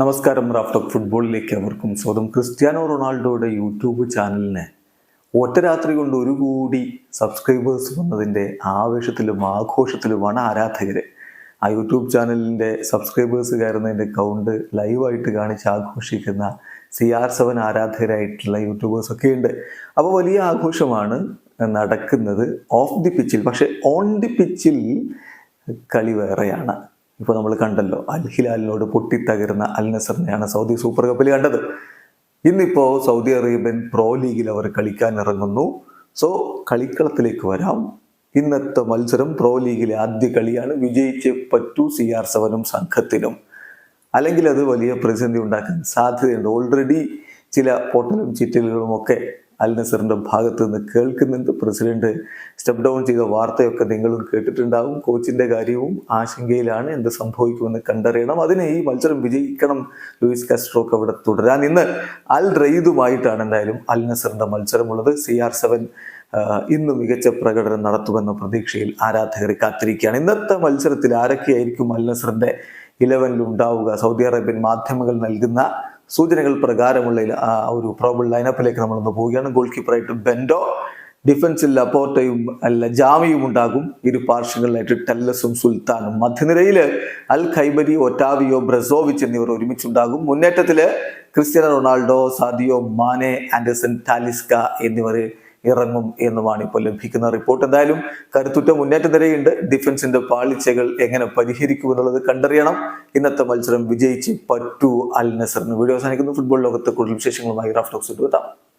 നമസ്കാരം റാഫ്റ്റോക്ക് ഫുട്ബോളിലേക്ക് അവർക്കും സ്വന്തം ക്രിസ്ത്യാനോ റൊണാൾഡോയുടെ യൂട്യൂബ് ചാനലിന് ഒറ്റ രാത്രി കൊണ്ട് ഒരു കൂടി സബ്സ്ക്രൈബേഴ്സ് വന്നതിന്റെ ആവേശത്തിലും ആഘോഷത്തിലുമാണ് ആരാധകർ ആ യൂട്യൂബ് ചാനലിന്റെ സബ്സ്ക്രൈബേഴ്സ് കയറുന്നതിന്റെ കൗണ്ട് ലൈവായിട്ട് കാണിച്ച് ആഘോഷിക്കുന്ന സി ആർ സെവൻ ആരാധകരായിട്ടുള്ള യൂട്യൂബേഴ്സ് ഒക്കെ ഉണ്ട് അപ്പോൾ വലിയ ആഘോഷമാണ് നടക്കുന്നത് ഓഫ് ദി പിച്ചിൽ പക്ഷേ ഓൺ ദി പിച്ചിൽ കളി വേറെയാണ്. ഇപ്പോൾ നമ്മൾ കണ്ടല്ലോ അൽ ഹിലാലിനോട് പൊട്ടിത്തകരുന്ന അൽ നസറിനെയാണ് സൗദി സൂപ്പർ കപ്പിൽ കണ്ടത്. ഇന്നിപ്പോൾ സൗദി അറേബ്യൻ പ്രോ ലീഗിൽ അവർ കളിക്കാൻ ഇറങ്ങുന്നു. സോ കളിക്കളത്തിലേക്ക് വരാം. ഇന്നത്തെ മത്സരം പ്രോ ലീഗിലെ ആദ്യ കളിയാണ്. വിജയിച്ച് പറ്റൂ സി ആർ സെവനും സംഘത്തിനും. അല്ലെങ്കിൽ അത് വലിയ പ്രതിസന്ധി ഉണ്ടാക്കാൻ സാധ്യതയുണ്ട്. ഓൾറെഡി ചില പൊട്ടലും ചിറ്റലുകളും ഒക്കെ അൽ നസറിന്റെ ഭാഗത്ത് നിന്ന് കേൾക്കുന്നുണ്ട്. പ്രസിഡന്റ് സ്റ്റെപ്പ് ഡൗൺ ചെയ്ത വാർത്തയൊക്കെ നിങ്ങളും കേട്ടിട്ടുണ്ടാവും. കോച്ചിന്റെ കാര്യവും ആശങ്കയിലാണ് എന്ത് സംഭവിക്കുമെന്ന് കണ്ടറിയണം. അതിന് ഈ മത്സരം വിജയിക്കണം ലൂയിസ് കാസ്ട്രോക്ക് അവിടെ തുടരാൻ. ഇന്ന് അൽ റെയ്ദുമായിട്ടാണ് എന്തായാലും അൽ നസറിന്റെ മത്സരമുള്ളത്. സി ആർ സെവൻ ഇന്ന് മികച്ച പ്രകടനം നടത്തുമെന്ന പ്രതീക്ഷയിൽ ആരാധകർ കാത്തിരിക്കുകയാണ്. ഇന്നത്തെ മത്സരത്തിൽ ആരൊക്കെയായിരിക്കും അൽ നസറിന്റെ ഇലവനിൽ ഉണ്ടാവുക? സൗദി അറേബ്യൻ മാധ്യമങ്ങൾ നൽകുന്ന സൂചനകൾ പ്രകാരമുള്ള ആ ഒരു പ്രോബിൾ ലൈനപ്പിലേക്ക് നമ്മളൊന്ന് പോവുകയാണ്. ഗോൾ കീപ്പറായിട്ട് ബെൻഡോ ഡിഫൻസിൽ ലപ്പോർട്ടയും അല്ല ജാമിയും ഉണ്ടാകും. ഇരു പാർശ്വങ്ങളിലായിട്ട് ടെല്ലസും സുൽത്താനും മധ്യനിരയിൽ അൽ ഖൈബരി ഒറ്റാവിയോ ബ്രസോവിച്ച് എന്നിവർ ഒരുമിച്ചുണ്ടാകും. മുന്നേറ്റത്തിൽ Cristiano Ronaldo Sadio Mane Anderson Talisca എന്നിവർ ഇറങ്ങും എന്നുമാണ് ഇപ്പോൾ ലഭിക്കുന്ന റിപ്പോർട്ട്. എന്തായാലും കരുത്തുറ്റ മുന്നേറ്റ നിരയുണ്ട്. ഡിഫൻസിന്റെ പാളിച്ചകൾ എങ്ങനെ പരിഹരിക്കും എന്നുള്ളത് കണ്ടറിയണം. ഇന്നത്തെ മത്സരം വിജയിച്ച് പറ്റൂ അൽ നസറിന്. വീഡിയോ അവസാനിക്കുന്നു. ഫുട്ബോൾ ലോകത്തെ കൂടുതൽ വിശേഷങ്ങളുമായി റാഫ്റ്റോക്സ് എത്താം.